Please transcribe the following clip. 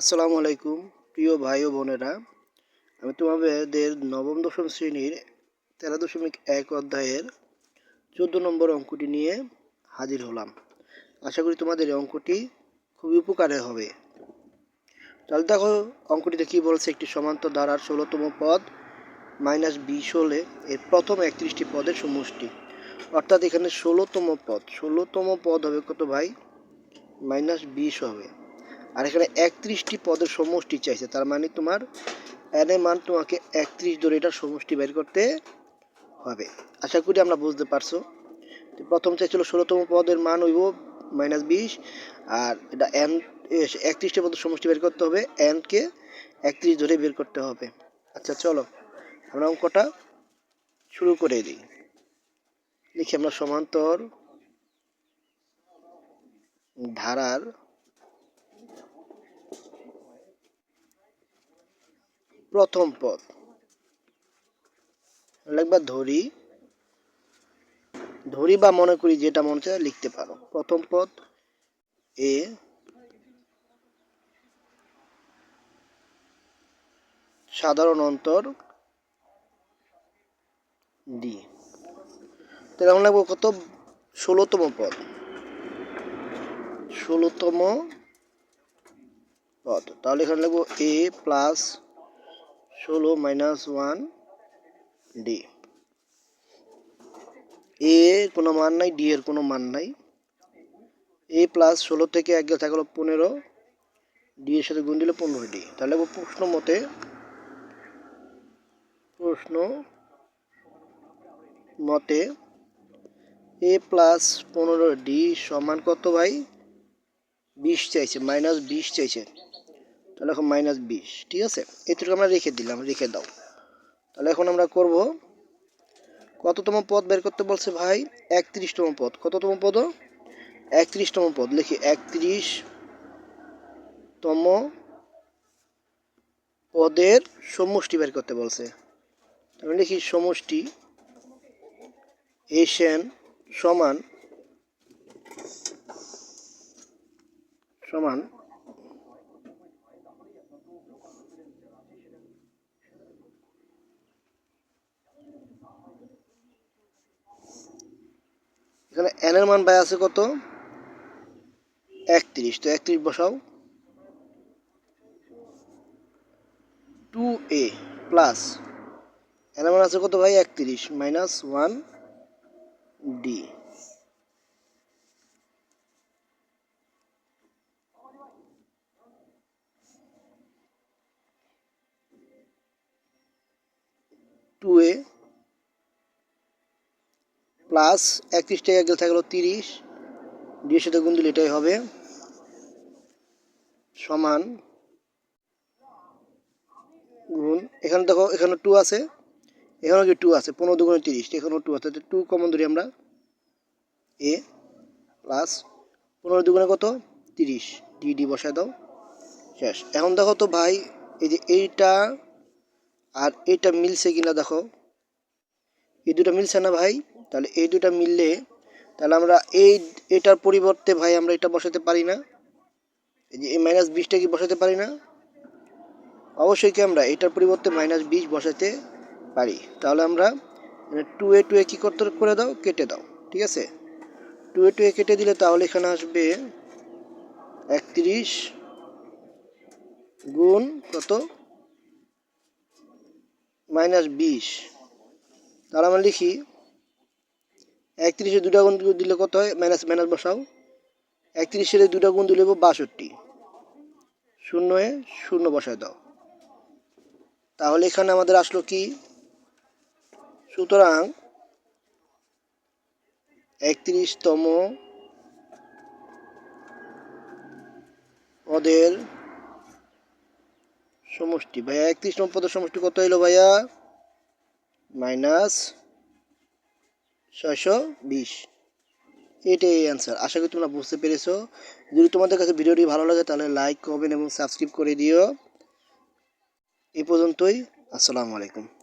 আসসালামু আলাইকুম, প্রিয় ভাই ও বোনেরা। আমি তোমাদের নবম দশম শ্রেণির তেরো দশমিক এক অধ্যায়ের চোদ্দ নম্বর অঙ্কটি নিয়ে হাজির হলাম। আশা করি তোমাদের এই অঙ্কটি খুবই উপকারে হবে। তাহলে দেখো, অঙ্কটিতে কী বলছে? একটি সমান্তর ধারার ষোলোতম পদ মাইনাস বিশ হলে এর প্রথম একত্রিশটি পদের সমষ্টি। অর্থাৎ এখানে ষোলোতম পদ ষোলোতম পদ হবে কত ভাই? মাইনাস বিশ হবে। আর এখানে একত্রিশটি পদের সমষ্টি চাইছে। তার মানে তোমার এন মান তোমাকে একত্রিশ ধরে এটার সমষ্টি বের করতে হবে। আশা করি আমরা বুঝতে পারছ। প্রথম চাইছিল ষোলোতম পদের মান হইব মাইনাস বিশ, আর এটা এন একত্রিশটি পদের সমষ্টি বের করতে হবে। এনকে একত্রিশ ধরে বের করতে হবে। আচ্ছা চলো আমরা অঙ্কটা শুরু করে দিই। লিখি আমরা সমান্তর ধারার প্রথম পদ। লিখবা ধরি। ধরি বা মনে করি যেটা মনে চায় লিখতে পারো। প্রথম পদ এ সাধারণ অন্তর ডি তাহলে আমরা লাগবো কত? ষোলোতম পদ। ষোলোতম পদ। তাহলে এখানে লিখব এ প্লাস ষোলো মাইনাস ওয়ান ডি এ কোনো মান নাই ডি এর কোনো মান নাই। এ প্লাস ষোলো থেকে এক গেলে থাকল পনেরো। ডি এর সাথে গুণ দিলে পনেরো ডি তাহলে প্রশ্ন মতে প্রশ্ন মতে এ প্লাস পনেরো ডি সমান কত ভাই? বিশ চাইছে মাইনাস বিশ চাইছে। তাহলে এখন মাইনাস বিশ, ঠিক আছে? এইটুকু আমরা রেখে দিলাম, রেখে দাও। তাহলে এখন আমরা করব, কততম পদ বের করতে বলছে ভাই? একত্রিশতম পদ। কততম পদ? একত্রিশতম পদ। লিখি একত্রিশ তম পদের সমষ্টি বের করতে বলছে। আমি লিখি, সমষ্টি এশিয়ান সমান সমান এখানে এন এর মান ভাই আছে কত? একত্রিশ। তো একত্রিশ বসাও। টু এ প্লাস এন এর মান আছে কত ভাই? একত্রিশ minus one D two A plus একত্রিশ টাকা গেলে থাকল তিরিশ। দুইয়ের সাথে গুণ দিলে এটাই হবে। সমান গুণ। এখানে দেখো, এখানে টু আছে। এখানেও কি টু আছে? পনেরো দুগুণে তিরিশ। এখানেও টু আছে। টু কমন ধরি আমরা। এ প্লাস পনেরো দুগুণে কত? তিরিশ। ডি ডি বসায় দাও। শেষ। এখন দেখো তো ভাই, এই যে এইটা আর এইটা মিলছে কিনা দেখো। এই দুটো মিলছে না ভাই? তাহলে এই দুটা মিললে, তাহলে আমরা এই, এটার পরিবর্তে ভাই আমরা এটা বসাতে পারি না? এই যে এই মাইনাস বিশটা কি বসাতে পারি না? অবশ্যই কি আমরা এটার পরিবর্তে মাইনাস বিশ বসাতে পারি। তাহলে আমরা টু এ টু এ কী করতে, করে দাও, কেটে দাও, ঠিক আছে? টু এ টু এ কেটে দিলে তাহলে এখানে আসবে একত্রিশ গুণ কত? মাইনাস বিশ। তাহলে আমরা লিখি, একত্রিশে দুটা গুণ দিলে কত হয়? মাইনাস মাইনাস বসাও। একত্রিশের দুটা গুণ দিলে বাষট্টি। শূন্য শূন্য বসায় দাও। তাহলে এখানে আমাদের আসলো কি? সুতরাং একত্রিশতম পদের সমষ্টি। ভাইয়া একত্রিশতম পদের সমষ্টি কত হইল ভাইয়া? মাইনাস ছয়শো বিশ। এটাই এই অ্যান্সার আশা করি তোমরা বুঝতে পেরেছ। যদি তোমাদের কাছে ভিডিওটি ভালো লাগে, তাহলে লাইক কমেন্ট এবং সাবস্ক্রাইব করে দিও। এই পর্যন্তই। আসসালামু আলাইকুম।